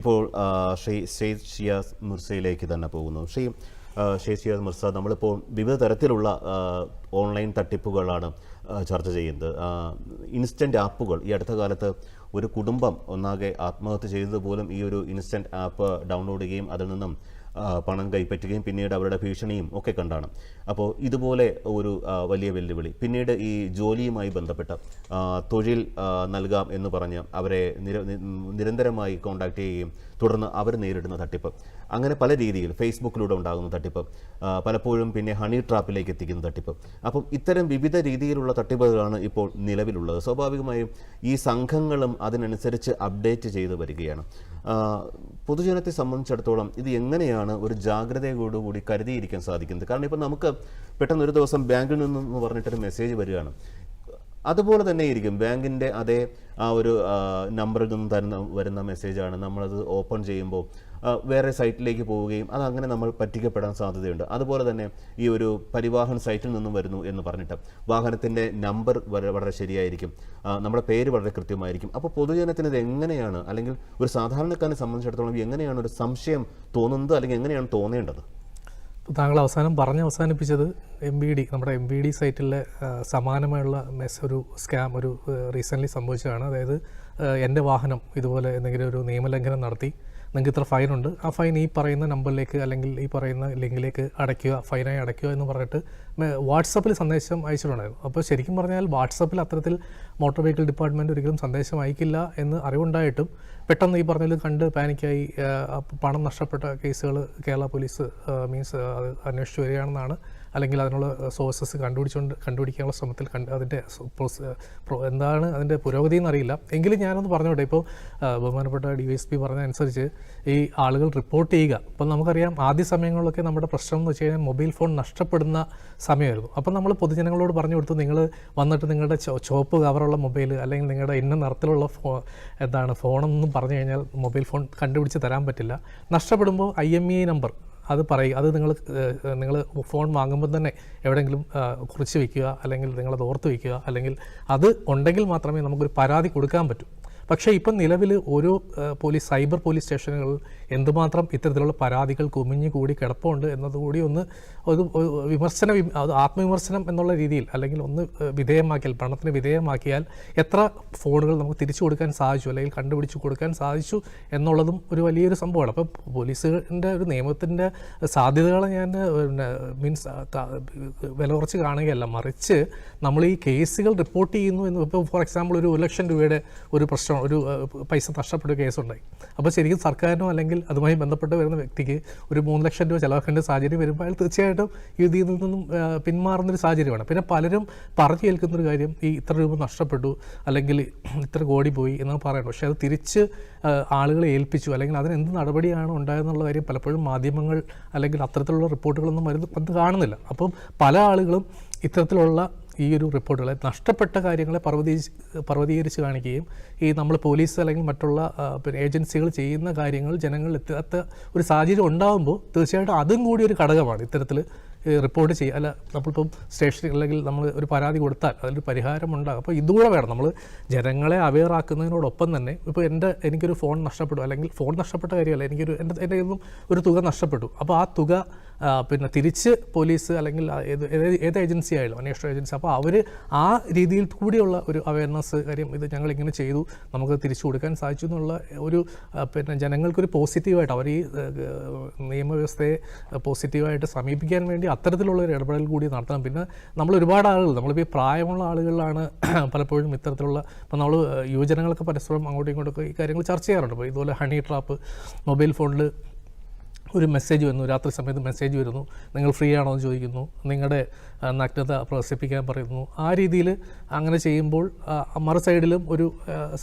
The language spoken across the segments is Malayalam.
ഇപ്പോൾ ശ്രീ ഷെയ്ഖ് ഷിയാസ് മിർസയിലേക്ക് തന്നെ പോകുന്നു. ശ്രീ ഷെയ്ഖ് ഷിയാസ് മിർസ നമ്മളിപ്പോൾ വിവിധ തരത്തിലുള്ള ഓൺലൈൻ തട്ടിപ്പുകളാണ് ചർച്ച ചെയ്യുന്നത്. ഇൻസ്റ്റന്റ് ആപ്പുകൾ ഈ അടുത്ത കാലത്ത് ഒരു കുടുംബം ഒന്നാകെ ആത്മഹത്യ ചെയ്തത് പോലും ഈ ഒരു ഇൻസ്റ്റന്റ് ആപ്പ് ഡൗൺലോഡ് ചെയ്യുകയും അതിൽ നിന്നും പണം കൈപ്പറ്റുകയും പിന്നീട് അവരുടെ ഭീഷണിയും ഒക്കെ കണ്ടാണ്. അപ്പോൾ ഇതുപോലെ ഒരു വലിയ വെല്ലുവിളി. പിന്നീട് ഈ ജോലിയുമായി ബന്ധപ്പെട്ട തൊഴിൽ നൽകാം എന്ന് പറഞ്ഞ് അവരെ നിരന്തരമായി കോൺടാക്ട് ചെയ്യുകയും തുടർന്ന് അവർ നേരിടുന്ന തട്ടിപ്പ്. അങ്ങനെ പല രീതിയിൽ ഫേസ്ബുക്കിലൂടെ ഉണ്ടാകുന്ന തട്ടിപ്പ് പലപ്പോഴും പിന്നെ ഹണി ട്രാപ്പിലേക്ക് എത്തിക്കുന്ന തട്ടിപ്പ്. അപ്പം ഇത്തരം വിവിധ രീതിയിലുള്ള തട്ടിപ്പുകളാണ് ഇപ്പോൾ നിലവിലുള്ളത്. സ്വാഭാവികമായും ഈ സംഘങ്ങളും അതിനനുസരിച്ച് അപ്ഡേറ്റ് ചെയ്ത് വരികയാണ്. പൊതുജനത്തെ സംബന്ധിച്ചിടത്തോളം ഇത് എങ്ങനെയാണ് ഒരു ജാഗ്രതയോടുകൂടി കരുതിയിരിക്കാൻ സാധിക്കുന്നത്? കാരണം ഇപ്പോൾ നമുക്ക് പെട്ടെന്ന് ഒരു ദിവസം ബാങ്കിൽ നിന്നെന്ന് പറഞ്ഞിട്ടൊരു മെസ്സേജ് വരികയാണ്. അതുപോലെ തന്നെ ഇരിക്കും ബാങ്കിന്റെ അതേ ആ ഒരു നമ്പറിൽ നിന്ന് തരുന്ന വരുന്ന മെസ്സേജാണ് നമ്മളത് ഓപ്പൺ ചെയ്യുമ്പോൾ വേറെ സൈറ്റിലേക്ക് പോവുകയും അത് അങ്ങനെ നമ്മൾ പറ്റിക്കപ്പെടാൻ സാധ്യതയുണ്ട്. അതുപോലെ തന്നെ ഈ ഒരു പരിവാഹൻ സൈറ്റിൽ നിന്നും വരുന്നു എന്ന് പറഞ്ഞിട്ട് വാഹനത്തിന്റെ നമ്പർ വളരെ ശരിയായിരിക്കും. നമ്മുടെ പേര് വളരെ കൃത്യമായിരിക്കും. അപ്പോൾ പൊതുജനത്തിന് ഇത് എങ്ങനെയാണ് അല്ലെങ്കിൽ ഒരു സാധാരണക്കാരനെ സംബന്ധിച്ചിടത്തോളം എങ്ങനെയാണ് ഒരു സംശയം തോന്നുന്നത് അല്ലെങ്കിൽ എങ്ങനെയാണ് തോന്നേണ്ടത്? താങ്കൾ അവസാനം പറഞ്ഞ് അവസാനിപ്പിച്ചത് എം ബി ഡി നമ്മുടെ എം ബി ഡി സൈറ്റിലെ സമാനമായുള്ള മെസ് ഒരു സ്കാം ഒരു റീസെന്റ്ലി സംഭവിച്ചതാണ്. അതായത് എന്റെ വാഹനം ഇതുപോലെ എന്തെങ്കിലും ഒരു നിയമലംഘനം നടത്തി നിങ്ങൾക്ക് ഇത്ര ഫൈനുണ്ട് ആ ഫൈൻ ഈ പറയുന്ന നമ്പറിലേക്ക് അല്ലെങ്കിൽ ഈ പറയുന്ന ലിങ്കിലേക്ക് അടയ്ക്കുക ഫൈനായി അടയ്ക്കുക എന്ന് പറഞ്ഞിട്ട് വാട്സപ്പിൽ സന്ദേശം അയച്ചിട്ടുണ്ടായിരുന്നു. അപ്പോൾ ശരിക്കും പറഞ്ഞാൽ വാട്സപ്പിൽ അത്തരത്തിൽ മോട്ടോർ വെഹിക്കിൾ ഡിപ്പാർട്ട്മെന്റ് ഒരിക്കലും സന്ദേശം അയക്കില്ല എന്ന് അറിവുണ്ടായിട്ടും പെട്ടെന്ന് ഈ പറഞ്ഞതിൽ കണ്ട് പാനിക്കായി പണം നഷ്ടപ്പെട്ട കേസുകൾ കേരള പോലീസ് മീൻസ് അന്വേഷിച്ചു വരികയാണെന്നാണ് അല്ലെങ്കിൽ അതിനുള്ള സോഴ്സസ് കണ്ടുപിടിച്ചുകൊണ്ട് കണ്ടുപിടിക്കാനുള്ള ശ്രമത്തിൽ കണ്ട് അതിന്റെ എന്താണ് അതിന്റെ പുരോഗതി എന്നറിയില്ല. എങ്കിലും ഞാനൊന്ന് പറഞ്ഞോട്ടെ ഇപ്പോൾ ബഹുമാനപ്പെട്ട ഡി വൈ എസ് പി പറഞ്ഞതനുസരിച്ച് ഈ ആളുകൾ റിപ്പോർട്ട് ചെയ്യുക. അപ്പം നമുക്കറിയാം ആദ്യ സമയങ്ങളിലൊക്കെ നമ്മുടെ പ്രശ്നം എന്ന് വെച്ച് കഴിഞ്ഞാൽ മൊബൈൽ ഫോൺ നഷ്ടപ്പെടുന്ന സമയമായിരുന്നു. അപ്പം നമ്മൾ പൊതുജനങ്ങളോട് പറഞ്ഞു കൊടുത്തു നിങ്ങൾ വന്നിട്ട് നിങ്ങളുടെ ചുവപ്പ് കവറുള്ള മൊബൈൽ അല്ലെങ്കിൽ നിങ്ങളുടെ ഇന്ന നിറത്തിലുള്ള ഫോ എന്താണ് ഫോണെന്നും പറഞ്ഞു കഴിഞ്ഞാൽ മൊബൈൽ ഫോൺ കണ്ടുപിടിച്ച് തരാൻ പറ്റില്ല. നഷ്ടപ്പെടുമ്പോൾ ഐ എം ഇ നമ്പർ അത് പറയുക. അത് നിങ്ങൾ നിങ്ങൾ ഫോൺ വാങ്ങുമ്പോൾ തന്നെ എവിടെയെങ്കിലും കുറിച്ച് വയ്ക്കുക അല്ലെങ്കിൽ നിങ്ങളത് ഓർത്ത് വയ്ക്കുക അല്ലെങ്കിൽ അത് ഉണ്ടെങ്കിൽ മാത്രമേ നമുക്കൊരു പരാതി കൊടുക്കാൻ പറ്റൂ. പക്ഷേ ഇപ്പം നിലവിൽ ഓരോ പോലീസ് സൈബർ പോലീസ് സ്റ്റേഷനുകളിൽ എന്തുമാത്രം ഇത്തരത്തിലുള്ള പരാതികൾ കുമിഞ്ഞു കൂടി കിടപ്പുണ്ട് എന്നതുകൂടി ഒന്ന് ഒരു വിമർശന ആത്മവിമർശനം എന്നുള്ള രീതിയിൽ അല്ലെങ്കിൽ ഒന്ന് വിധേയമാക്കിയാൽ പണത്തിന് വിധേയമാക്കിയാൽ എത്ര ഫോണുകൾ നമുക്ക് തിരിച്ചു കൊടുക്കാൻ സാധിച്ചു അല്ലെങ്കിൽ കണ്ടുപിടിച്ച് കൊടുക്കാൻ സാധിച്ചു എന്നുള്ളതും ഒരു വലിയൊരു സംഭവമാണ്. അപ്പം പോലീസിന്റെ ഒരു നിയമത്തിന്റെ സാധ്യതകളെ ഞാൻ മീൻസ് വില കുറച്ച് കാണുകയല്ല. മറിച്ച് നമ്മൾ ഈ കേസുകൾ റിപ്പോർട്ട് ചെയ്യുന്നു എന്ന് ഇപ്പോൾ ഫോർ എക്സാമ്പിൾ ഒരു ഒരു ലക്ഷം രൂപയുടെ ഒരു പ്രശ്നം ഒരു പൈസ നഷ്ടപ്പെട്ട കേസുണ്ടായി. അപ്പോൾ ശരിക്കും സർക്കാരിനോ അല്ലെങ്കിൽ അതുമായി ബന്ധപ്പെട്ട് വരുന്ന വ്യക്തിക്ക് ഒരു മൂന്ന് ലക്ഷം രൂപ ചിലവാക്കേണ്ട സാഹചര്യം വരുമ്പോൾ അയാൾ തീർച്ചയായിട്ടും ഇതിൽ നിന്നും പിന്മാറുന്നൊരു സാഹചര്യമാണ്. പിന്നെ പലരും പറഞ്ഞു കേൾക്കുന്നൊരു കാര്യം ഈ ഇത്ര രൂപ നഷ്ടപ്പെട്ടു അല്ലെങ്കിൽ ഇത്ര കോടി പോയി എന്ന് പറയുന്നത്. പക്ഷേ അത് തിരിച്ച് ആളുകളെ ഏൽപ്പിച്ചു അല്ലെങ്കിൽ അതിന് എന്ത് നടപടിയാണ് ഉണ്ടായതെന്നുള്ള കാര്യം പലപ്പോഴും മാധ്യമങ്ങൾ അല്ലെങ്കിൽ അത്തരത്തിലുള്ള റിപ്പോർട്ടുകളൊന്നും വരുന്ന അത് കാണുന്നില്ല. അപ്പം പല ആളുകളും ഇത്തരത്തിലുള്ള ഈ ഒരു റിപ്പോർട്ടുകളെ നഷ്ടപ്പെട്ട കാര്യങ്ങളെ പർവതീ പർവതീകരിച്ച് കാണിക്കുകയും ഈ നമ്മൾ പോലീസ് അല്ലെങ്കിൽ മറ്റുള്ള ഏജൻസികൾ ചെയ്യുന്ന കാര്യങ്ങൾ ജനങ്ങളിൽ എത്താത്ത ഒരു സാഹചര്യം ഉണ്ടാകുമ്പോൾ തീർച്ചയായിട്ടും അതും കൂടി ഒരു ഘടകമാണ് ഇത്തരത്തിൽ റിപ്പോർട്ട് ചെയ്യുക അല്ല നമ്മളിപ്പം സ്റ്റേഷനിൽ അല്ലെങ്കിൽ നമ്മൾ ഒരു പരാതി കൊടുത്താൽ അതിലൊരു പരിഹാരം ഉണ്ടാകും അപ്പോൾ ഇതുകൂടെ വേണം. നമ്മൾ ജനങ്ങളെ അവെയർ ആക്കുന്നതിനോടൊപ്പം തന്നെ ഇപ്പോൾ എന്റെ എനിക്കൊരു ഫോൺ നഷ്ടപ്പെട്ടു. അല്ലെങ്കിൽ ഫോൺ നഷ്ടപ്പെട്ട കാര്യമല്ല. എനിക്കൊരു എന്റെ എന്റെ നിന്നും ഒരു തുക നഷ്ടപ്പെട്ടു. അപ്പോൾ ആ തുക പിന്നെ തിരിച്ച് പോലീസ് അല്ലെങ്കിൽ ഏത് ഏത് ഏജൻസി ആയാലും അന്വേഷണ ഏജൻസി അപ്പോൾ അവർ ആ രീതിയിൽ കൂടിയുള്ള ഒരു അവയർനെസ് കാര്യം ഇത് ഞങ്ങൾ ഇങ്ങനെ ചെയ്തു. നമുക്ക് തിരിച്ചു കൊടുക്കാൻ സാധിച്ചു എന്നുള്ള ഒരു പിന്നെ ജനങ്ങൾക്കൊരു പോസിറ്റീവായിട്ട് അവർ ഈ നിയമവ്യവസ്ഥയെ പോസിറ്റീവായിട്ട് സമീപിക്കാൻ വേണ്ടി അത്തരത്തിലുള്ള ഒരു ഇടപെടൽ കൂടി നടത്തണം. പിന്നെ നമ്മൾ ഒരുപാട് ആളുകൾ നമ്മളിപ്പോൾ ഈ പ്രായമുള്ള ആളുകളിലാണ് പലപ്പോഴും ഇത്തരത്തിലുള്ള ഇപ്പോൾ നമ്മൾ യുവജനങ്ങളൊക്കെ പരസ്പരം അങ്ങോട്ടും ഇങ്ങോട്ടൊക്കെ ഈ കാര്യങ്ങൾ ചർച്ച ചെയ്യാറുണ്ട്. അപ്പോൾ ഇതുപോലെ ഹണി ട്രാപ്പ് മൊബൈൽ ഫോണിൽ ഒരു മെസ്സേജ് വരുന്നു രാത്രി സമയത്ത് മെസ്സേജ് വരുന്നു നിങ്ങൾ ഫ്രീ ആണോ എന്ന് ചോദിക്കുന്നു നിങ്ങളുടെ നഗ്നത പ്രദർശിപ്പിക്കാൻ പറയുന്നു. ആ രീതിയിൽ അങ്ങനെ ചെയ്യുമ്പോൾ മറു സൈഡിലും ഒരു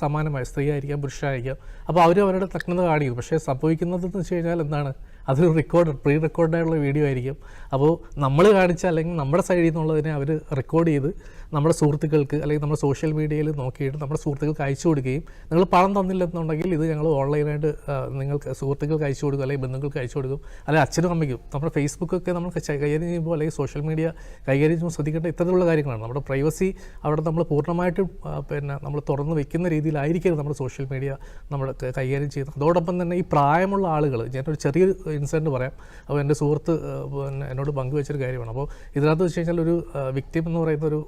സമാനമായ സ്ത്രീ ആയിരിക്കാം പുരുഷനായിരിക്കാം. അപ്പോൾ അവർ അവരുടെ നഗ്നത കാണിക്കുന്നു. പക്ഷേ സംഭവിക്കുന്നതെന്ന് വെച്ച് കഴിഞ്ഞാൽ എന്താണ്? അതൊരു റെക്കോർഡ് പ്രീ റെക്കോർഡായുള്ള വീഡിയോ ആയിരിക്കും. അപ്പോൾ നമ്മൾ കാണിച്ച അല്ലെങ്കിൽ നമ്മുടെ സൈഡിൽ നിന്നുള്ളതിനെ അവർ റെക്കോർഡ് ചെയ്ത് നമ്മുടെ സുഹൃത്തുക്കൾക്ക് അല്ലെങ്കിൽ നമ്മുടെ സോഷ്യൽ മീഡിയയിൽ നോക്കിയിട്ട് നമ്മുടെ സുഹൃത്തുക്കൾക്ക് അയച്ചു കൊടുക്കുകയും നിങ്ങൾ പണം തന്നില്ലെന്നുണ്ടെങ്കിൽ ഇത് ഞങ്ങൾ ഓൺലൈനായിട്ട് നിങ്ങൾക്ക് സുഹൃത്തുക്കൾക്ക് അയച്ചു കൊടുക്കും അല്ലെങ്കിൽ ബന്ധുക്കൾക്ക് അയച്ചു കൊടുക്കും അല്ലെങ്കിൽ അച്ഛനും അമ്മയ്ക്കും. നമ്മുടെ ഫേസ്ബുക്കൊക്കെ നമ്മൾ കൈകാര്യം ചെയ്യുമ്പോൾ അല്ലെങ്കിൽ സോഷ്യൽ മീഡിയ കൈകാര്യം ചെയ്യുമ്പോൾ ശ്രദ്ധിക്കേണ്ട ഇത്തരത്തിലുള്ള കാര്യങ്ങളാണ്. നമ്മുടെ പ്രൈവസി അവിടെ നമ്മൾ പൂർണമായിട്ടും പിന്നെ നമ്മൾ തുറന്ന് വെക്കുന്ന രീതിയിലായിരിക്കരുത് നമ്മുടെ സോഷ്യൽ മീഡിയ നമ്മൾ കൈകാര്യം ചെയ്യുന്നത്. അതോടൊപ്പം തന്നെ ഈ പ്രായമുള്ള ആളുകൾ ഞാനൊരു ചെറിയൊരു ഇൻസിഡന്റ് പറയാം. അപ്പോൾ എന്റെ സുഹൃത്ത് പിന്നെ എന്നോട് പങ്കുവെച്ചൊരു കാര്യമാണ്. അപ്പോൾ ഇതിനകത്ത് വെച്ച് കഴിഞ്ഞാൽ ഒരു വിക്ടിം എന്ന് പറയുന്ന ഒരു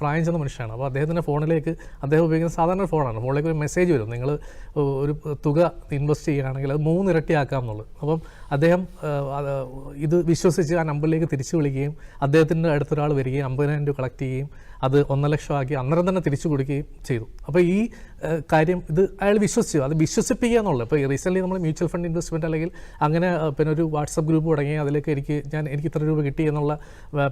പ്രായം ചെന്ന മനുഷ്യനാണ്. അപ്പോൾ അദ്ദേഹത്തിന്റെ ഫോണിലേക്ക് അദ്ദേഹം ഉപയോഗിക്കുന്ന സാധാരണ ഫോണാണ്. ഫോണിലേക്ക് ഒരു മെസ്സേജ് വരും. നിങ്ങൾ ഒരു തുക ഇൻവെസ്റ്റ് ചെയ്യുകയാണെങ്കിൽ അത് മൂന്നിരട്ടിയാക്കാം എന്നുള്ളത്. അപ്പം അദ്ദേഹം ഇത് വിശ്വസിച്ച് ആ നമ്പറിലേക്ക് തിരിച്ചു വിളിക്കുകയും അദ്ദേഹത്തിന്റെ അടുത്തൊരാൾ വരികയും അമ്പതിനായിരം രൂപ കളക്ട് ചെയ്യുകയും അത് ഒന്നര ലക്ഷമാക്കി അന്നേരം തന്നെ തിരിച്ചു കൊടുക്കുകയും ചെയ്തു. അപ്പോൾ ഈ കാര്യം ഇത് അയാൾ വിശ്വസിച്ചു. അത് വിശ്വസിപ്പിക്കുക എന്നുള്ളത് ഇപ്പോൾ റീസെന്റ്ലി നമ്മൾ മ്യൂച്വൽ ഫണ്ട് ഇൻവെസ്റ്റ്മെന്റ് അല്ലെങ്കിൽ അങ്ങനെ പിന്നെ ഒരു വാട്സപ്പ് ഗ്രൂപ്പ് തുടങ്ങി അതിലേക്ക് എനിക്ക് ഞാൻ എനിക്ക് ഇത്ര രൂപ കിട്ടി എന്നുള്ള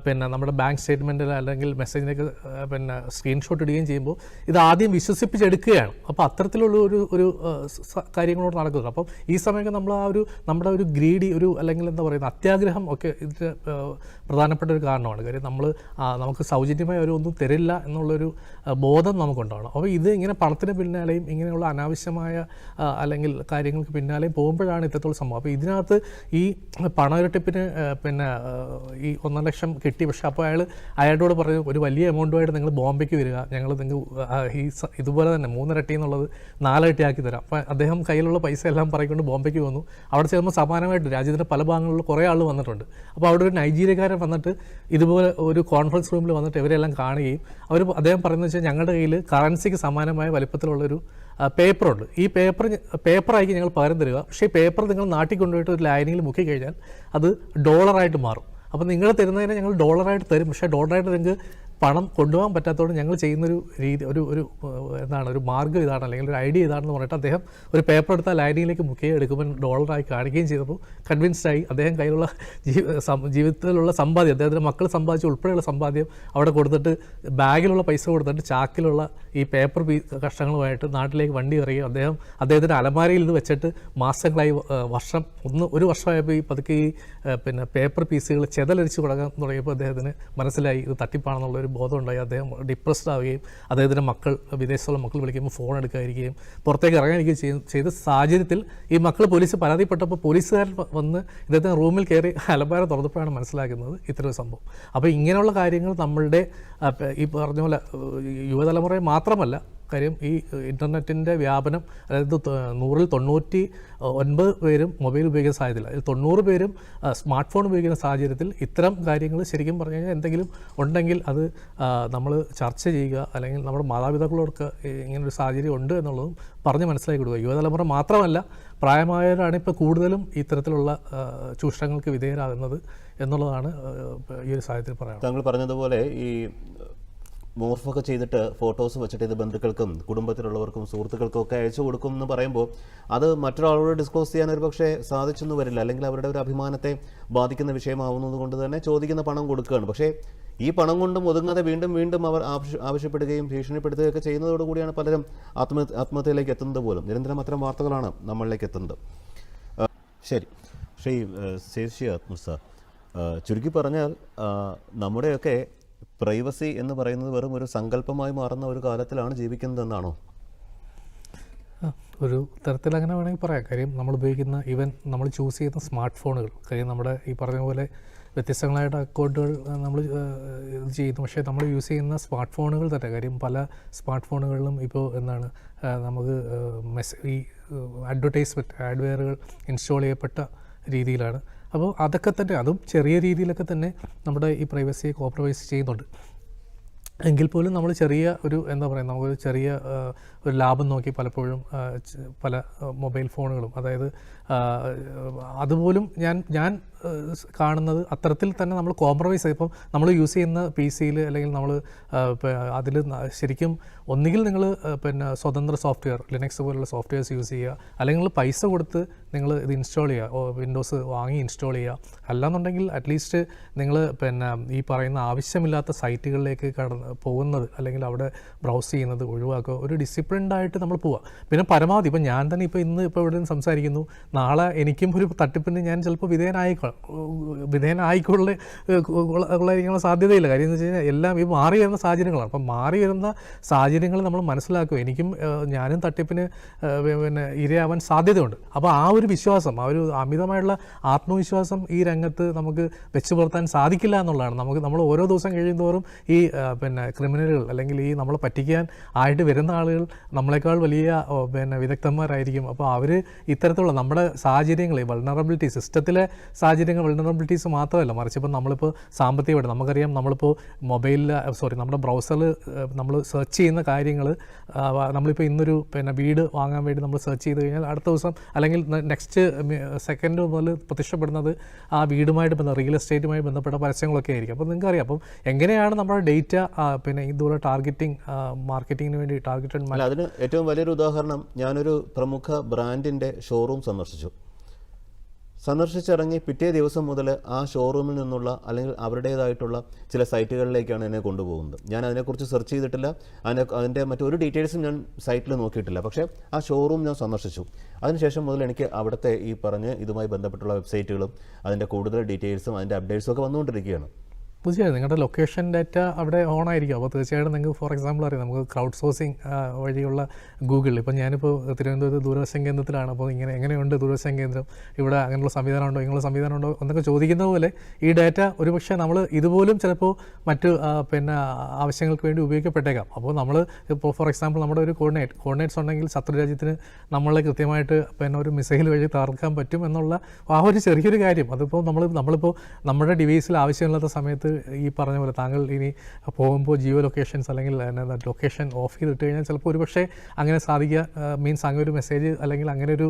പിന്നെ നമ്മുടെ ബാങ്ക് സ്റ്റേറ്റ്മെന്റിൽ അല്ലെങ്കിൽ മെസ്സേജിനൊക്കെ പിന്നെ സ്ക്രീൻഷോട്ട് ഇടുകയും ചെയ്യുമ്പോൾ ഇത് ആദ്യം വിശ്വസിപ്പിച്ചെടുക്കുകയാണ്. അപ്പോൾ അത്തരത്തിലുള്ള ഒരു ഒരു കാര്യങ്ങളോട് നടക്കുന്നത് അപ്പം ഈ സമയത്ത് നമ്മൾ ആ ഒരു നമ്മുടെ ഒരു ഗ്രീഡി ഒരു അല്ലെങ്കിൽ എന്താ പറയുന്നത് അത്യാഗ്രഹം ഒക്കെ ഇതിന് പ്രധാനപ്പെട്ട ഒരു കാരണമാണ്. കാര്യം നമ്മൾ നമുക്ക് സൗജന്യമായി ഒരു ഒന്നും തരില്ല എന്നുള്ളൊരു ബോധം നമുക്കുണ്ടാവണം. അപ്പോൾ ഇത് ഇങ്ങനെ പണത്തിന് പിന്നാലെയും ഇങ്ങനെയുള്ള അനാവശ്യമായ അല്ലെങ്കിൽ കാര്യങ്ങൾക്ക് പിന്നാലെയും പോകുമ്പോഴാണ് ഇത്തരത്തിലുള്ള സംഭവം. അപ്പോൾ ഇതിനകത്ത് ഈ പണ ഇരട്ടിപ്പിന് പിന്നെ ഈ ഒന്നര ലക്ഷം കിട്ടി. പക്ഷെ അപ്പോൾ അയാൾ അയാളോട് പറഞ്ഞു ഒരു വലിയ എമൗണ്ടുമായിട്ട് നിങ്ങൾ ബോംബെക്ക് വരിക. ഞങ്ങൾ നിങ്ങൾ ഈ ഇതുപോലെ തന്നെ മൂന്നിരട്ടി എന്നുള്ളത് നാലിരട്ടി ആക്കി തരാം. അപ്പോൾ അദ്ദേഹം കയ്യിലുള്ള പൈസ എല്ലാം പറയിക്കൊണ്ട് ബോംബെക്ക് വന്നു. അവിടെ ചെല്ലുമ്പോൾ സമാനമായിട്ട് രാജ്യത്തിന്റെ പല ഭാഗങ്ങളിൽ കുറേ ആൾ വന്നിട്ടുണ്ട്. അപ്പോൾ അവിടെ ഒരു നൈജീരിയക്കാരൻ വന്നിട്ട് ഇതുപോലെ ഒരു കോൺഫറൻസ് റൂമിൽ വന്നിട്ട് ഇവരെല്ലാം കാണുകയും അവർ അദ്ദേഹം പറയുന്നത് വെച്ചാൽ ഞങ്ങളുടെ കയ്യിൽ കറൻസിക്ക് സമാനമായ വലിപ്പത്തിലുള്ളൊരു പേപ്പറുണ്ട് ഈ പേപ്പർ പേപ്പറായിരിക്കും ഞങ്ങൾ പകരം തരിക. പക്ഷേ ഈ പേപ്പർ നിങ്ങൾ നാട്ടിൽ കൊണ്ടുപോയിട്ട് ഒരു ലൈനിങ്ങിൽ മുക്കി കഴിഞ്ഞാൽ അത് ഡോളറായിട്ട് മാറും. അപ്പോൾ നിങ്ങൾ തരുന്നതിനെ ഞങ്ങൾ ഡോളറായിട്ട് തരും. പക്ഷേ ഡോളറായിട്ട് നിങ്ങൾക്ക് പണം കൊണ്ടുപോകാൻ പറ്റാത്തതുകൊണ്ട് ഞങ്ങൾ ചെയ്യുന്നൊരു രീതി ഒരു ഒരു എന്താണ് ഒരു മാർഗം ഇതാണ് അല്ലെങ്കിൽ ഒരു ഐഡിയ ഇതാണെന്ന് പറഞ്ഞിട്ട് അദ്ദേഹം ഒരു പേപ്പർ എടുത്താൽ ലൈനിങ്ങിലേക്ക് മുക്കുകയും എടുക്കുമ്പോൾ ഡോളറായി കാണിക്കുകയും ചെയ്തപ്പോൾ കൺവിൻസ്ഡ് ആയി അദ്ദേഹം കയ്യിലുള്ള ജീവിതത്തിലുള്ള സമ്പാദ്യം അദ്ദേഹത്തിന്റെ മക്കൾ സമ്പാദിച്ച ഉൾപ്പെടെയുള്ള സമ്പാദ്യം അവിടെ കൊടുത്തിട്ട് ബാഗിലുള്ള പൈസ കൊടുത്തിട്ട് ചാക്കിലുള്ള ഈ പേപ്പർ പീ കഷ്ണങ്ങളുമായിട്ട് നാട്ടിലേക്ക് വണ്ടി ഇറങ്ങി അദ്ദേഹം അദ്ദേഹത്തിന്റെ അലമാരയിൽ ഇത് വെച്ചിട്ട് മാസങ്ങളായി വർഷം ഒന്ന് ഒരു വർഷമായപ്പോൾ ഈ പതുക്കെ ഈ പിന്നെ പേപ്പർ പീസുകൾ ചെതലരിച്ച് തുടങ്ങാൻ തുടങ്ങിയപ്പോൾ അദ്ദേഹത്തിന് മനസ്സിലായി ഇത് തട്ടിപ്പാണെന്നുള്ള ഒരു ബോധം ഉണ്ടായി അദ്ദേഹം ഡിപ്രസ്ഡ് ആവുകയും അദ്ദേഹത്തിന്റെ മക്കൾ വിദേശത്തുള്ള മക്കൾ വിളിക്കുമ്പോൾ ഫോൺ എടുക്കാതിരിക്കുകയും പുറത്തേക്ക് ഇറങ്ങാതിരിക്കുകയും ചെയ്യും ചെയ്ത സാഹചര്യത്തിൽ ഈ മക്കൾ പോലീസ് പരാതിപ്പെട്ടപ്പോൾ പോലീസുകാരൻ വന്ന് ഇദ്ദേഹത്തിന് റൂമിൽ കയറി അലമാര തുറന്നപ്പോഴാണ് മനസ്സിലാക്കുന്നത് ഇത്തരം സംഭവം. അപ്പോൾ ഇങ്ങനെയുള്ള കാര്യങ്ങൾ നമ്മളുടെ ഈ പറഞ്ഞ പോലെ യുവതലമുറയെ മാത്രമല്ല കാര്യം ഈ ഇന്റർനെറ്റിന്റെ വ്യാപനം അതായത് നൂറിൽ തൊണ്ണൂറ്റി ഒൻപത് പേരും മൊബൈൽ ഉപയോഗിക്കുന്ന സാഹചര്യത്തിൽ അതിൽ തൊണ്ണൂറ് പേരും സ്മാർട്ട് ഫോൺ ഉപയോഗിക്കുന്ന സാഹചര്യത്തിൽ ഇത്തരം കാര്യങ്ങൾ ശരിക്കും പറഞ്ഞു കഴിഞ്ഞാൽ എന്തെങ്കിലും ഉണ്ടെങ്കിൽ അത് നമ്മൾ ചർച്ച ചെയ്യുക അല്ലെങ്കിൽ നമ്മുടെ മാതാപിതാക്കളോടൊക്കെ ഇങ്ങനൊരു സാഹചര്യം ഉണ്ട് എന്നുള്ളതും പറഞ്ഞ് മനസ്സിലാക്കി കൊടുക്കുക യുവതലമുറ മാത്രമല്ല പ്രായമായവരാണ് ഇപ്പോൾ കൂടുതലും ഇത്തരത്തിലുള്ള ചൂഷണങ്ങൾക്ക് വിധേയരാകുന്നത് എന്നുള്ളതാണ് ഈ ഒരു സാഹചര്യത്തിൽ പറയാം താങ്കൾ പറഞ്ഞതുപോലെ ഈ മോർഫൊക്കെ ചെയ്തിട്ട് ഫോട്ടോസ് വെച്ചിട്ട് ഇത് ബന്ധുക്കൾക്കും കുടുംബത്തിലുള്ളവർക്കും സുഹൃത്തുക്കൾക്കും ഒക്കെ അയച്ചു കൊടുക്കും എന്ന് പറയുമ്പോൾ അത് മറ്റൊരാളോട് ഡിസ്ക്ലോസ് ചെയ്യാൻ ഒരു പക്ഷേ സാധിച്ചെന്ന് വരില്ല. അല്ലെങ്കിൽ അവരുടെ ഒരു അഭിമാനത്തെ ബാധിക്കുന്ന വിഷയമാവുന്നത് കൊണ്ട് തന്നെ ചോദിക്കുന്ന പണം കൊടുക്കുകയാണ്. പക്ഷേ ഈ പണം കൊണ്ടും ഒതുങ്ങാതെ വീണ്ടും വീണ്ടും അവർ ആവശ്യ- ആവശ്യപ്പെടുകയും ഭീഷണിപ്പെടുത്തുകയൊക്കെ ചെയ്യുന്നതോടുകൂടിയാണ് പലരും ആത്മ ആത്മഹത്യയിലേക്ക് എത്തുന്നത് പോലും. നിരന്തരം അത്തരം വാർത്തകളാണ് നമ്മളിലേക്ക് എത്തുന്നത്. ശരി. ശ്രീ ശേഷി ആത്മസ ചുരുക്കി പറഞ്ഞാൽ നമ്മുടെയൊക്കെ പ്രൈവസി എന്ന് പറയുന്നത് വെറും ഒരു സങ്കല്പമായി മാറുന്ന ഒരു കാലത്തിലാണ് ജീവിക്കുന്നതെന്നാണോ? ഒരു തരത്തിൽ അങ്ങനെ വേണമെങ്കിൽ പറയാം. കാര്യം നമ്മൾ ഉപയോഗിക്കുന്ന ഈവൻ നമ്മൾ ചൂസ് ചെയ്യുന്ന സ്മാർട്ട് ഫോണുകൾ കാര്യം നമ്മുടെ ഈ പറഞ്ഞ പോലെ വ്യത്യസ്തങ്ങളായിട്ട് അക്കൗണ്ടുകൾ നമ്മൾ ഇത് ചെയ്യുന്നു. പക്ഷേ നമ്മൾ യൂസ് ചെയ്യുന്ന സ്മാർട്ട് ഫോണുകൾ തന്നെ. കാര്യം പല സ്മാർട്ട് ഫോണുകളിലും ഇപ്പോൾ എന്താണ് നമുക്ക് മെസ് ഈ അഡ്വർടൈസ്മെന്റ് ആഡ്വെയറുകൾ ഇൻസ്റ്റാൾ ചെയ്യപ്പെട്ട രീതിയിലാണ്. അപ്പോൾ അതൊക്കെ തന്നെ അതും ചെറിയ രീതിയിലൊക്കെ തന്നെ നമ്മുടെ ഈ പ്രൈവസിയെ കോംപ്രമൈസ് ചെയ്യുന്നുണ്ട്. എങ്കിൽ പോലും നമ്മൾ ചെറിയ ഒരു എന്താ പറയുക നമുക്കൊരു ചെറിയ ഒരു ലാഭം നോക്കി പലപ്പോഴും പല മൊബൈൽ ഫോണുകളും അതായത് അതുപോലും ഞാൻ ഞാൻ കാണുന്നത് അത്തരത്തിൽ തന്നെ നമ്മൾ കോംപ്രമൈസ് ഇപ്പം നമ്മൾ യൂസ് ചെയ്യുന്ന പി സിയിൽ അല്ലെങ്കിൽ നമ്മൾ അതിൽ ശരിക്കും ഒന്നുകിൽ നിങ്ങൾ പിന്നെ സ്വതന്ത്ര സോഫ്റ്റ്വെയർ ലിനക്സ് പോലുള്ള സോഫ്റ്റ്വെയർസ് യൂസ് ചെയ്യുക. അല്ലെങ്കിൽ നിങ്ങൾ പൈസ കൊടുത്ത് നിങ്ങൾ ഇത് ഇൻസ്റ്റാൾ ചെയ്യുക. വിൻഡോസ് വാങ്ങി ഇൻസ്റ്റാൾ ചെയ്യുക. അല്ലാന്നുണ്ടെങ്കിൽ അറ്റ്ലീസ്റ്റ് നിങ്ങൾ പിന്നെ ഈ പറയുന്ന ആവശ്യമില്ലാത്ത സൈറ്റുകളിലേക്ക് കടന്ന് പോകുന്നത് അല്ലെങ്കിൽ അവിടെ ബ്രൗസ് ചെയ്യുന്നത് ഒഴിവാക്കുക. ഒരു ഡിസിപ്ലിൻഡായിട്ട് നമ്മൾ പോവുക. പിന്നെ പരമാവധി ഇപ്പം ഞാൻ തന്നെ ഇപ്പോൾ ഇന്ന് ഇപ്പോൾ ഇവിടെ സംസാരിക്കുന്നു. നാളെ എനിക്കും ഒരു തട്ടിപ്പിന് ഞാൻ ചിലപ്പോൾ വിധേയനായിക്കോ വിധേയനായിക്കൊള്ള ഉള്ളതിനുള്ള സാധ്യതയില്ല. കാര്യം എന്ന് വെച്ച് കഴിഞ്ഞാൽ എല്ലാം ഈ മാറി വരുന്ന സാഹചര്യങ്ങളാണ്. അപ്പം മാറി വരുന്ന സാഹചര്യങ്ങൾ നമ്മൾ മനസ്സിലാക്കും എനിക്കും ഞാനും തട്ടിപ്പിന് പിന്നെ ഇരയാവാൻ സാധ്യതയുണ്ട്. അപ്പോൾ ആ ഒരു വിശ്വാസം ആ ഒരു അമിതമായുള്ള ആത്മവിശ്വാസം ഈ രംഗത്ത് നമുക്ക് വെച്ച് പുലർത്താൻ സാധിക്കില്ല എന്നുള്ളതാണ്. നമുക്ക് നമ്മൾ ഓരോ ദിവസം കഴിയുന്തോറും ഈ പിന്നെ ക്രിമിനലുകൾ അല്ലെങ്കിൽ ഈ നമ്മളെ പറ്റിക്കാൻ ആയിട്ട് വരുന്ന ആളുകൾ നമ്മളെക്കാൾ വലിയ പിന്നെ വിദഗ്ധന്മാരായിരിക്കും. അപ്പോൾ അവർ ഇത്തരത്തിലുള്ള നമ്മുടെ സാഹചര്യങ്ങൾ ഈ വൾണറബിലിറ്റി സിസ്റ്റത്തിലെ സാഹചര്യങ്ങൾ വൾണറബിലിറ്റീസ് മാത്രമല്ല. മറിച്ച് ഇപ്പം നമ്മളിപ്പോൾ സാമ്പത്തികമായിട്ട് നമുക്കറിയാം നമ്മളിപ്പോൾ മൊബൈലിൽ സോറി നമ്മുടെ ബ്രൗസറിൽ നമ്മൾ സെർച്ച് ചെയ്യുന്ന കാര്യങ്ങൾ നമ്മളിപ്പോൾ ഇന്നൊരു പിന്നെ വീട് വാങ്ങാൻ വേണ്ടി നമ്മൾ സെർച്ച് ചെയ്ത് കഴിഞ്ഞാൽ അടുത്ത ദിവസം അല്ലെങ്കിൽ നെക്സ്റ്റ് സെക്കൻഡ് മുതൽ പ്രത്യക്ഷപ്പെടുന്നത് ആ വീടുമായിട്ട് ബന്ധ റിയൽ എസ്റ്റേറ്റുമായി ബന്ധപ്പെട്ട പരസ്യങ്ങളൊക്കെ ആയിരിക്കും. അപ്പോൾ നിങ്ങൾക്ക് അറിയാം അപ്പം എങ്ങനെയാണ് നമ്മുടെ ഡേറ്റ പിന്നെ ഇതുപോലെ ടാർഗറ്റിംഗ് മാർക്കറ്റിങ്ങിന് വേണ്ടി ടാർഗറ്റഡ് അതിന് ഏറ്റവും വലിയൊരു ഉദാഹരണം ഞാനൊരു പ്രമുഖ ബ്രാൻഡിന്റെ ഷോറൂം സന്ദർശിച്ചു. സന്ദർശിച്ചിറങ്ങി പിറ്റേ ദിവസം മുതൽ ആ ഷോറൂമിൽ നിന്നുള്ള അല്ലെങ്കിൽ അവരുടേതായിട്ടുള്ള ചില സൈറ്റുകളിലേക്കാണ് എന്നെ കൊണ്ടുപോകുന്നത്. ഞാൻ അതിനെക്കുറിച്ച് സെർച്ച് ചെയ്തിട്ടില്ല. അതിനെ അതിന്റെ മറ്റൊരു ഡീറ്റെയിൽസും ഞാൻ സൈറ്റിൽ നോക്കിയിട്ടില്ല. പക്ഷേ ആ ഷോറൂം ഞാൻ സന്ദർശിച്ചു. അതിനുശേഷം മുതൽ എനിക്ക് അവിടുത്തെ ഈ പറഞ്ഞ് ഇതുമായി ബന്ധപ്പെട്ടുള്ള വെബ്സൈറ്റുകളും അതിന്റെ കൂടുതൽ ഡീറ്റെയിൽസും അതിന്റെ അപ്ഡേറ്റ്സും ഒക്കെ വന്നുകൊണ്ടിരിക്കുകയാണ്. തീർച്ചയായും നിങ്ങളുടെ ലൊക്കേഷൻ ഡാറ്റ അവിടെ ഓൺ ആയിരിക്കും. അപ്പോൾ തീർച്ചയായിട്ടും നിങ്ങൾക്ക് ഫോർ എക്സാമ്പിൾ അറിയാം. നമുക്ക് ക്രൗഡ് സോഴ്സിങ് വഴിയുള്ള ഗൂഗിൾ ഇപ്പോൾ ഞാനിപ്പോൾ തിരുവനന്തപുരത്ത് ദൂരദർശൻ കേന്ദ്രത്തിലാണ് അപ്പോൾ ഇങ്ങനെ എങ്ങനെയുണ്ട് ദൂരദർശൻ കേന്ദ്രം ഇവിടെ അങ്ങനെയുള്ള സംവിധാനം ഉണ്ടോ ഇങ്ങനെയുള്ള സംവിധാനം ഉണ്ടോ എന്നൊക്കെ ചോദിക്കുന്ന പോലെ ഈ ഡാറ്റ ഒരുപക്ഷെ നമ്മൾ ഇതുപോലും ചിലപ്പോൾ മറ്റ് പിന്നെ ആവശ്യങ്ങൾക്ക് വേണ്ടി ഉപയോഗിക്കപ്പെട്ടേക്കാം. അപ്പോൾ നമ്മൾ ഇപ്പോൾ ഫോർ എക്സാമ്പിൾ നമ്മുടെ ഒരു കോർഡിനേറ്റ് കോർഡിനേറ്റ്സ് ഉണ്ടെങ്കിൽ ശത്രു രാജ്യത്തിന് നമ്മളെ കൃത്യമായിട്ട് പിന്നെ ഒരു മിസൈൽ വഴി തകർക്കാൻ പറ്റും എന്നുള്ള ആ ഒരു ചെറിയൊരു കാര്യം. അതിപ്പോൾ നമ്മൾ നമ്മളിപ്പോൾ നമ്മുടെ ഡിവൈസിൽ ആവശ്യമില്ലാത്ത സമയത്ത് ഈ പറഞ്ഞ പോലെ താങ്കൾ ഇനി പോകുമ്പോൾ ജിയോ ലൊക്കേഷൻസ് അല്ലെങ്കിൽ ലൊക്കേഷൻ ഓഫ് ചെയ്തിട്ട് കഴിഞ്ഞാൽ ചിലപ്പോൾ ഒരുപക്ഷെ അങ്ങനെ സാധിക്കുക മീൻസ് അങ്ങനെ ഒരു മെസ്സേജ് അല്ലെങ്കിൽ അങ്ങനെ ഒരു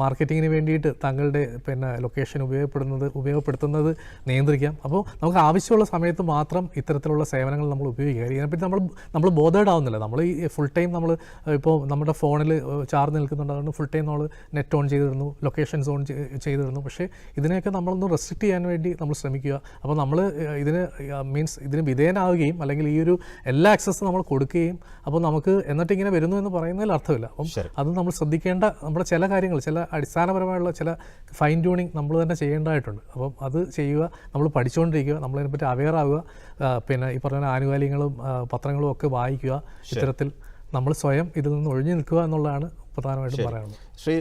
മാർക്കറ്റിങ്ങിന് വേണ്ടിയിട്ട് താങ്കളുടെ പിന്നെ ലൊക്കേഷൻ ഉപയോഗപ്പെടുന്നത് ഉപയോഗപ്പെടുത്തുന്നത് നിയന്ത്രിക്കാം. അപ്പോൾ നമുക്ക് ആവശ്യമുള്ള സമയത്ത് മാത്രം ഇത്തരത്തിലുള്ള സേവനങ്ങൾ നമ്മൾ ഉപയോഗിക്കുക. ഇതിനെപ്പറ്റി നമ്മൾ നമ്മൾ ബോധേഡ് ആവുന്നില്ല നമ്മൾ ഈ ഫുൾ ടൈം നമ്മൾ ഇപ്പോൾ നമ്മുടെ ഫോണിൽ ചാർജ് നിൽക്കുന്നുണ്ട്. ഫുൾ ടൈം നമ്മൾ നെറ്റ് ഓൺ ചെയ്തിരുന്നു ലൊക്കേഷൻസ് ഓൺ ചെയ്തിരുന്നു. പക്ഷേ ഇതിനെയൊക്കെ നമ്മളൊന്ന് റെസ്ട്രിക്ട് ചെയ്യാൻ വേണ്ടി നമ്മൾ ശ്രമിക്കുക. അപ്പോൾ നമ്മൾ ഇതിന് മീൻസ് ഇതിന് വിധേയനാവുകയും അല്ലെങ്കിൽ ഈ ഒരു എല്ലാ ആക്സസും നമ്മൾ കൊടുക്കുകയും അപ്പോൾ നമുക്ക് എന്നിട്ട് ഇങ്ങനെ വരുന്നു എന്ന് പറയുന്നതിൽ അർത്ഥമില്ല. അപ്പം അത് നമ്മൾ ശ്രദ്ധിക്കേണ്ട നമ്മുടെ ചില കാര്യങ്ങൾ ചില അടിസ്ഥാനപരമായുള്ള ചില ഫൈൻ ട്യൂണിങ് നമ്മൾ തന്നെ ചെയ്യേണ്ടതായിട്ടുണ്ട്. അപ്പം അത് ചെയ്യുക നമ്മൾ പഠിച്ചുകൊണ്ടിരിക്കുക നമ്മളതിനെപ്പറ്റി അവെയർ ആവുക പിന്നെ ഈ പറഞ്ഞ ആനുകാലികങ്ങളും പത്രങ്ങളും ഒക്കെ വായിക്കുക ഇത്തരത്തിൽ നമ്മൾ സ്വയം ഇതിൽ നിന്ന് ഒഴിഞ്ഞു നിൽക്കുക എന്നുള്ളതാണ് പ്രധാനമായിട്ടും പറയാനുള്ളത്. ശ്രീ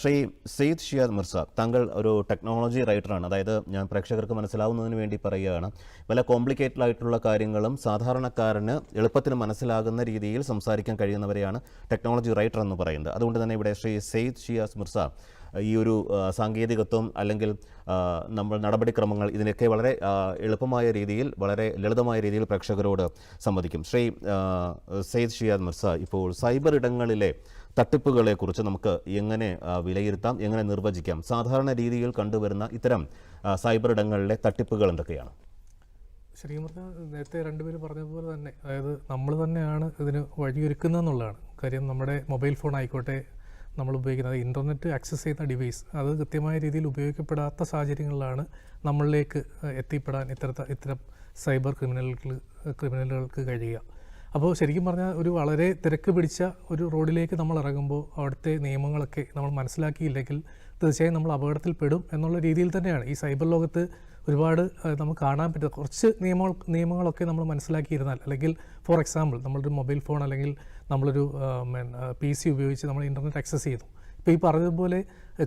ശ്രീ സെയ്ദ് ഷിയാദ് മിർസ താങ്കൾ ഒരു ടെക്നോളജി റൈറ്ററാണ് അതായത് ഞാൻ പ്രേക്ഷകർക്ക് മനസ്സിലാവുന്നതിന് വേണ്ടി പറയുകയാണ്. പല കോംപ്ലിക്കേറ്റഡ് ആയിട്ടുള്ള കാര്യങ്ങളും സാധാരണക്കാരന് എളുപ്പത്തിന് മനസ്സിലാകുന്ന രീതിയിൽ സംസാരിക്കാൻ കഴിയുന്നവരെയാണ് ടെക്നോളജി റൈറ്റർ എന്ന് പറയുന്നത്. അതുകൊണ്ട് തന്നെ ഇവിടെ ശ്രീ സെയ്ദ് ഷിയാസ് മിർസ ഈ ഒരു സാങ്കേതികത്വം അല്ലെങ്കിൽ നമ്മൾ നടപടിക്രമങ്ങൾ ഇതിനൊക്കെ വളരെ എളുപ്പമായ രീതിയിൽ വളരെ ലളിതമായ രീതിയിൽ പ്രേക്ഷകരോട് സംവദിക്കും. ശ്രീ സെയ്ദ് ഷിയാദ് മിർസ ഇപ്പോൾ സൈബർ ഇടങ്ങളിലെ തട്ടിപ്പുകളെക്കുറിച്ച് നമുക്ക് എങ്ങനെ വിലയിരുത്താം എങ്ങനെ നിർവചിക്കാം? സാധാരണ രീതിയിൽ കണ്ടുവരുന്ന ഇത്തരം സൈബർ ഇടങ്ങളിലെ തട്ടിപ്പുകൾ എന്തൊക്കെയാണ്? ശ്രീമൃത നേരത്തെ രണ്ടുപേരും പറഞ്ഞതുപോലെ തന്നെ അതായത് നമ്മൾ തന്നെയാണ് ഇതിന് വഴിയൊരുക്കുന്നതെന്നുള്ളതാണ്. കാര്യം നമ്മുടെ മൊബൈൽ ഫോൺ ആയിക്കോട്ടെ നമ്മൾ ഉപയോഗിക്കുന്നത് ഇന്റർനെറ്റ് ആക്സസ് ചെയ്യുന്ന ഡിവൈസ് അത് കൃത്യമായ രീതിയിൽ ഉപയോഗിക്കപ്പെടാത്ത സാഹചര്യങ്ങളിലാണ് നമ്മളിലേക്ക് എത്തിപ്പെടാൻ ഇത്തരത്ത ഇത്തരം സൈബർ ക്രിമിനലുകൾ ക്രിമിനലുകൾക്ക് കഴിയുക. അപ്പോൾ ശരിക്കും പറഞ്ഞാൽ ഒരു വളരെ തിരക്ക് പിടിച്ച ഒരു റോഡിലേക്ക് നമ്മൾ ഇറങ്ങുമ്പോൾ അവിടുത്തെ നിയമങ്ങളൊക്കെ നമ്മൾ മനസ്സിലാക്കിയില്ലെങ്കിൽ തീർച്ചയായും നമ്മൾ അപകടത്തിൽപ്പെടും എന്നുള്ള രീതിയിൽ തന്നെയാണ്. ഈ സൈബർ ലോകത്ത് ഒരുപാട് നമുക്ക് കാണാൻ പറ്റുന്ന കുറച്ച് നിയമങ്ങൾ നിയമങ്ങളൊക്കെ നമ്മൾ മനസ്സിലാക്കിയിരുന്നാൽ അല്ലെങ്കിൽ ഫോർ എക്സാമ്പിൾ നമ്മളൊരു മൊബൈൽ ഫോൺ അല്ലെങ്കിൽ നമ്മളൊരു പി സി ഉപയോഗിച്ച് നമ്മൾ ഇന്റർനെറ്റ് ആക്സസ് ചെയ്യുന്നു ഇപ്പോൾ ഈ പറഞ്ഞതുപോലെ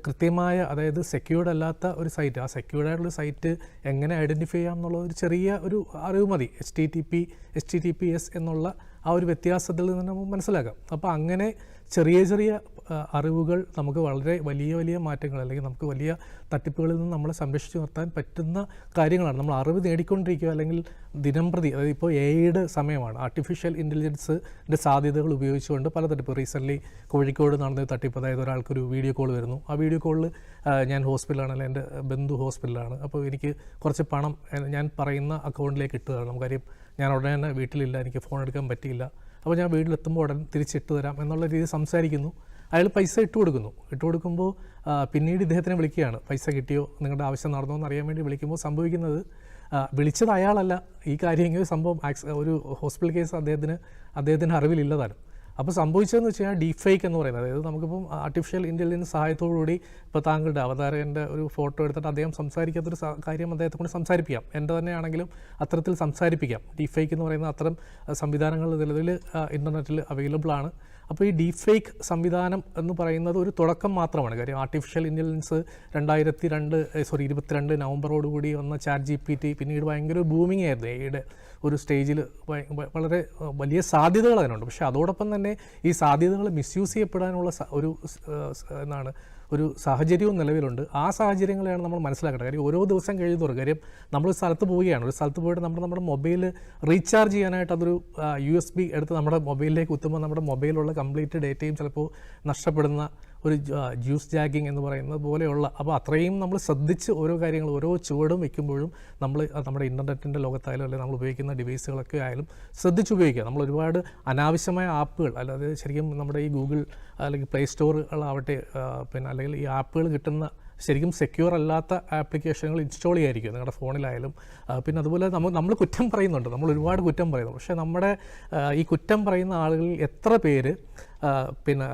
കൃത്യമായ അതായത് സെക്യൂർഡ് അല്ലാത്ത ഒരു സൈറ്റ് ആ സെക്യൂർഡ് ആയിട്ടുള്ള സൈറ്റ് എങ്ങനെ ഐഡന്റിഫൈ ചെയ്യാം എന്നുള്ള ഒരു ചെറിയ ഒരു അറിവ് മതി. H T T P H T T P S എന്നുള്ള ആ ഒരു വ്യത്യാസത്തിൽ നിന്ന് നമുക്ക് മനസ്സിലാക്കാം. അപ്പോൾ അങ്ങനെ ചെറിയ ചെറിയ അറിവുകൾ നമുക്ക് വളരെ വലിയ വലിയ മാറ്റങ്ങൾ അല്ലെങ്കിൽ നമുക്ക് വലിയ തട്ടിപ്പുകളിൽ നിന്ന് നമ്മളെ സംരക്ഷിച്ചു നിർത്താൻ പറ്റുന്ന കാര്യങ്ങളാണ്. നമ്മൾ അറിവ് നേടിക്കൊണ്ടിരിക്കുക അല്ലെങ്കിൽ ദിനംപ്രതി അതായത് ഇപ്പോൾ എ സമയമാണ്. ആർട്ടിഫിഷ്യൽ ഇന്റലിജൻസിന്റെ സാധ്യതകൾ ഉപയോഗിച്ചുകൊണ്ട് പല തട്ടിപ്പ് റീസെന്റ്ലി കോഴിക്കോട് നടന്ന തട്ടിപ്പ് അതായത് ഒരാൾക്കൊരു വീഡിയോ കോൾ വരുന്നു. ആ വീഡിയോ കോളിൽ ഞാൻ ഹോസ്പിറ്റലാണ് അല്ലെങ്കിൽ എന്റെ ബന്ധു ഹോസ്പിറ്റലാണ് അപ്പോൾ എനിക്ക് കുറച്ച് പണം ഞാൻ പറയുന്ന അക്കൗണ്ടിലേക്ക് ഇട്ടതാണ്. നമുക്കറിയാം ഞാൻ ഉടനെ തന്നെ വീട്ടിലില്ല എനിക്ക് ഫോൺ എടുക്കാൻ പറ്റിയില്ല. അപ്പോൾ ഞാൻ വീട്ടിലെത്തുമ്പോൾ ഉടൻ തിരിച്ചിട്ട് തരാം എന്നുള്ള രീതിയിൽ സംസാരിക്കുന്നു. അയാൾ പൈസ ഇട്ട് കൊടുക്കുന്നു. ഇട്ട് കൊടുക്കുമ്പോൾ പിന്നീട് ഇദ്ദേഹത്തിനെ വിളിക്കുകയാണ്. പൈസ കിട്ടിയോ? നിങ്ങളുടെ ആവശ്യം നടന്നോ എന്ന് അറിയാൻ വേണ്ടി വിളിക്കുമ്പോൾ സംഭവിക്കുന്നത് വിളിച്ചത് അയാളല്ല. ഈ കാര്യം ഇങ്ങനെ സംഭവം ഒരു ഹോസ്പിറ്റൽ കേസ് അദ്ദേഹത്തിന് അദ്ദേഹത്തിന്റെ അറിവിലില്ലതാണ് അപ്പോൾ സംഭവിച്ചതെന്ന് വെച്ച് കഴിഞ്ഞാൽ ഡീപ് ഫേക്ക് എന്ന് പറയുന്നത്. അതായത് നമുക്കിപ്പം ആർട്ടിഫിഷ്യൽ ഇന്റലിജൻസ് സഹായത്തോടുകൂടി ഇപ്പോൾ താങ്കളുടെ അവതാരകന്റെ ഒരു ഫോട്ടോ എടുത്തിട്ട് അദ്ദേഹം സംസാരിക്കാത്തൊരു കാര്യം അദ്ദേഹത്തെ കൊണ്ട് സംസാരിപ്പിക്കാം. എന്റെ തന്നെയാണെങ്കിലും അത്തരത്തിൽ സംസാരിപ്പിക്കാം. ഡീപ് ഫേക്ക് എന്ന് പറയുന്നത് അത്തരം സംവിധാനങ്ങൾ നിലവിൽ ഇന്റർനെറ്റിൽ അവൈലബിൾ ആണ്. അപ്പോൾ ഈ ഡീപ് ഫേക്ക് സംവിധാനം എന്ന് പറയുന്നത് ഒരു തുടക്കം മാത്രമാണ്. കാര്യം ആർട്ടിഫിഷ്യൽ ഇന്റലിജൻസ് രണ്ടായിരത്തി രണ്ട് സോറി ഇരുപത്തിരണ്ട് നവംബറോടുകൂടി വന്ന ചാറ്റ് ജി പി ടി പിന്നീട് ഭയങ്കര ബൂമിംഗ് ആയിരുന്നു. എയുടെ ഒരു സ്റ്റേജിൽ വളരെ വലിയ സാധ്യതകൾ അതിനുണ്ട്. പക്ഷേ അതോടൊപ്പം തന്നെ ഈ സാധ്യതകൾ മിസ്യൂസ് ചെയ്യപ്പെടാനുള്ള ഒരു എന്താണ് ഒരു സാഹചര്യവും നിലവിലുണ്ട്. ആ സാഹചര്യങ്ങളെയാണ് നമ്മൾ മനസ്സിലാക്കേണ്ടത്. കാര്യം ഓരോ ദിവസം കഴിയുന്നതോറും കാര്യം നമ്മൾ സ്ഥലത്ത് പോവുകയാണ്. ഒരു സ്ഥലത്ത് പോയിട്ട് നമ്മൾ നമ്മുടെ മൊബൈൽ റീചാർജ് ചെയ്യാനായിട്ട് അതൊരു യു എസ് ബി എടുത്ത് നമ്മുടെ മൊബൈലിലേക്ക് കുത്തുമ്പോൾ നമ്മുടെ മൊബൈലുള്ള കംപ്ലീറ്റ് ഡേറ്റയും ചിലപ്പോൾ നഷ്ടപ്പെടുന്ന ഒരു ജ്യൂസ് ജാഗിങ് എന്ന് പറയുന്നത് പോലെയുള്ള അപ്പോൾ അത്രയും നമ്മൾ ശ്രദ്ധിച്ച് ഓരോ കാര്യങ്ങൾ ഓരോ ചുവടും വയ്ക്കുമ്പോഴും നമ്മൾ നമ്മുടെ ഇന്റർനെറ്റിന്റെ ലോകത്തായാലും അല്ലെങ്കിൽ നമ്മൾ ഉപയോഗിക്കുന്ന ഡിവൈസുകളൊക്കെ ആയാലും ശ്രദ്ധിച്ച് ഉപയോഗിക്കുക. നമ്മൾ ഒരുപാട് അനാവശ്യമായ ആപ്പുകൾ അല്ലാതെ ശരിക്കും നമ്മുടെ ഈ ഗൂഗിൾ അല്ലെങ്കിൽ പ്ലേ സ്റ്റോറുകളാവട്ടെ പിന്നെ അല്ലെങ്കിൽ ഈ ആപ്പുകൾ കിട്ടുന്ന ശരിക്കും സെക്യൂർ അല്ലാത്ത ആപ്ലിക്കേഷനുകൾ ഇൻസ്റ്റാൾ ചെയ്യായിരിക്കും നിങ്ങളുടെ ഫോണിലായാലും പിന്നെ അതുപോലെ നമ്മൾ നമ്മൾ കുറ്റം പറയുന്നുണ്ട്. നമ്മൾ ഒരുപാട് കുറ്റം പറയുന്നു പക്ഷേ നമ്മുടെ ഈ കുറ്റം പറയുന്ന ആളുകളിൽ എത്ര പേര് പിന്നെ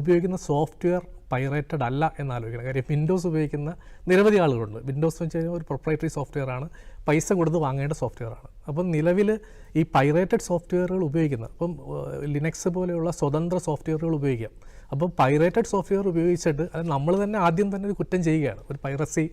ഉപയോഗിക്കുന്ന സോഫ്റ്റ്വെയർ പൈറേറ്റഡ് അല്ല എന്നാലോചിക്കണം. കാര്യം വിൻഡോസ് ഉപയോഗിക്കുന്ന നിരവധി ആളുകളുണ്ട്. വിൻഡോസ് എന്ന് വെച്ച് കഴിഞ്ഞാൽ ഒരു പ്രൊപ്പറേറ്ററി സോഫ്റ്റ്വെയർ ആണ്. പൈസ കൊടുത്ത് വാങ്ങേണ്ട സോഫ്റ്റ്വെയർ ആണ്. അപ്പം നിലവിൽ ഈ പൈറേറ്റഡ് സോഫ്റ്റ്വെയറുകൾ ഉപയോഗിക്കുന്നത് അപ്പം ലിനക്സ് പോലെയുള്ള സ്വതന്ത്ര സോഫ്റ്റ്വെയറുകൾ ഉപയോഗിക്കാം. അപ്പോൾ പൈറേറ്റഡ് സോഫ്റ്റ്വെയർ ഉപയോഗിച്ചിട്ട് അത് നമ്മൾ തന്നെ ആദ്യം തന്നെ ഒരു കുറ്റം ചെയ്യുകയാണ്. ഒരു പൈറസി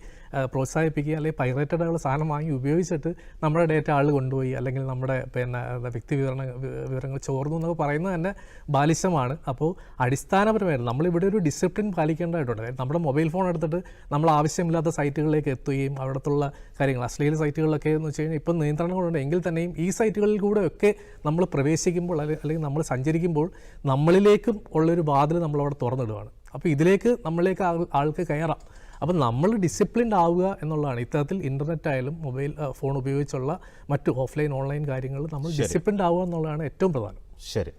പ്രോത്സാഹിപ്പിക്കുക അല്ലെങ്കിൽ പൈറേറ്റഡ് ആയുള്ള സാധനം വാങ്ങി ഉപയോഗിച്ചിട്ട് നമ്മുടെ ഡേറ്റ ആൾ കൊണ്ടുപോയി അല്ലെങ്കിൽ നമ്മുടെ പിന്നെ വ്യക്തി വിവരണ വിവരങ്ങൾ ചോർന്നു എന്നൊക്കെ പറയുന്നത് തന്നെ ബാലിശമാണ്. അപ്പോൾ അടിസ്ഥാനപരമായിട്ട് നമ്മളിവിടെ ഒരു ഡിസിപ്ലിൻ പാലിക്കേണ്ടതായിട്ടുണ്ട്. നമ്മുടെ മൊബൈൽ ഫോൺ എടുത്തിട്ട് നമ്മൾ ആവശ്യമില്ലാത്ത സൈറ്റുകളിലേക്ക് എത്തുകയും അവിടത്തുള്ള കാര്യങ്ങൾ അശ്ലീല സൈറ്റുകളിലൊക്കെ എന്ന് വെച്ച് കഴിഞ്ഞാൽ ഇപ്പം നിയന്ത്രണങ്ങളുണ്ട് എങ്കിൽ തന്നെയും ഈ സൈറ്റുകളിൽ കൂടെ ഒക്കെ നമ്മൾ പ്രവേശിക്കുമ്പോൾ അല്ലെ- അല്ലെങ്കിൽ നമ്മൾ സഞ്ചരിക്കുമ്പോൾ നമ്മളിലേക്കും ഉള്ളൊരു വാതിൽ നമ്മളവിടെ തുറന്നിടുകയാണ് അപ്പോൾ ഇതിലേക്ക് നമ്മളിലേക്ക് ആൾ- ആൾക്ക് കയറാം. അപ്പം നമ്മൾ ഡിസിപ്ലിൻഡ് ആവുക എന്നുള്ളതാണ്. ഇത്തരത്തിൽ ഇന്റർനെറ്റ് ആയാലും മൊബൈൽ ഫോൺ ഉപയോഗിച്ചുള്ള മറ്റ് ഓഫ്ലൈൻ ഓൺലൈൻ കാര്യങ്ങൾ നമ്മൾ ഡിസിപ്ലിൻഡ് ആവുക എന്നുള്ളതാണ് ഏറ്റവും പ്രധാനം. ശരി.